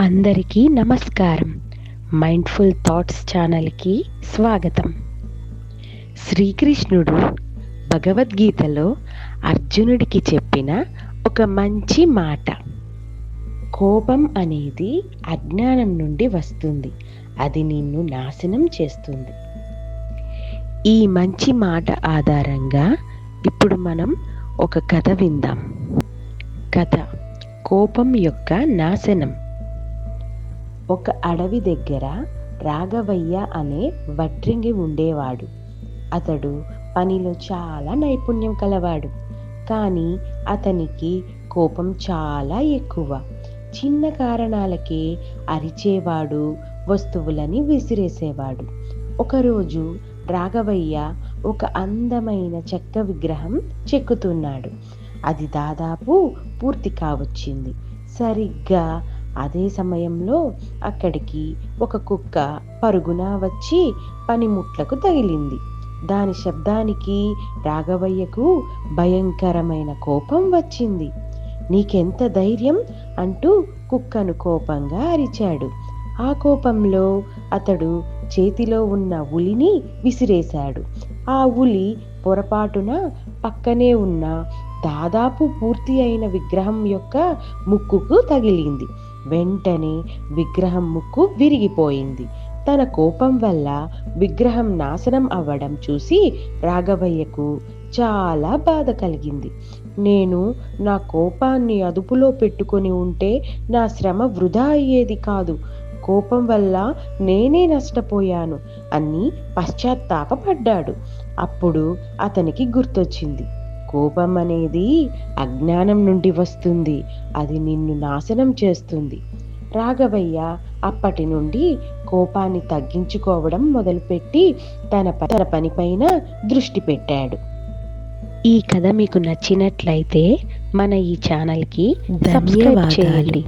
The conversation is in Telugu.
అందరికీ నమస్కారం. మైండ్ఫుల్ థాట్స్ ఛానల్కి స్వాగతం. శ్రీకృష్ణుడు భగవద్గీతలో అర్జునుడికి చెప్పిన ఒక మంచి మాట. కోపం అనేది అజ్ఞానం నుండి వస్తుంది. అది నిన్ను నాశనం చేస్తుంది. ఈ మంచి మాట ఆధారంగా ఇప్పుడు మనం ఒక కథ విందాం. కథ కోపం యొక్క నాశనం. ఒక అడవి దగ్గర రాఘవయ్య అనే వడ్రింగి ఉండేవాడు. అతడు పనిలో చాలా నైపుణ్యం కలవాడు. కానీ అతనికి కోపం చాలా ఎక్కువ. చిన్న కారణాలకే అరిచేవాడు వస్తువులని విసిరేసేవాడు. ఒకరోజు రాఘవయ్య ఒక అందమైన చెక్క విగ్రహం చెక్కుతున్నాడు. అది దాదాపు పూర్తి కావచ్చింది. సరిగ్గా అదే సమయంలో అక్కడికి ఒక కుక్క పరుగున వచ్చి పనిముట్లకు తగిలింది. దాని శబ్దానికి రాఘవయ్యకు భయంకరమైన కోపం వచ్చింది. నీకెంత ధైర్యం? అంటూ కుక్కను కోపంగా అరిచాడు. ఆ కోపంలో అతడు చేతిలో ఉన్న ఉలిని విసిరేశాడు. ఆ ఉలి పొరపాటున పక్కనే ఉన్న దాదాపు పూర్తి అయిన విగ్రహం యొక్క ముక్కుకు తగిలింది. వెంటనే విగ్రహం ముక్కు విరిగిపోయింది. తన కోపం వల్ల విగ్రహం నాశనం అవ్వడం చూసి రాఘవయ్యకు చాలా బాధ కలిగింది. నేను నా కోపాన్ని అదుపులో పెట్టుకొని ఉంటే నా శ్రమ వృధా అయ్యేది కాదు. కోపం వల్ల నేనే నష్టపోయాను అని పశ్చాత్తాపపడ్డాడు. అప్పుడు అతనికి గుర్తొచ్చింది. కోపం అనేది అజ్ఞానం నుండి వస్తుంది. అది నిన్ను నాశనం చేస్తుంది. రాఘవయ్య అప్పటి నుండి కోపాన్ని తగ్గించుకోవడం మొదలుపెట్టి తన తన పనిపైన దృష్టి పెట్టాడు. ఈ కథ మీకు నచ్చినట్లయితే మన ఈ ఛానల్కి సబ్స్క్రైబ్ చేయండి.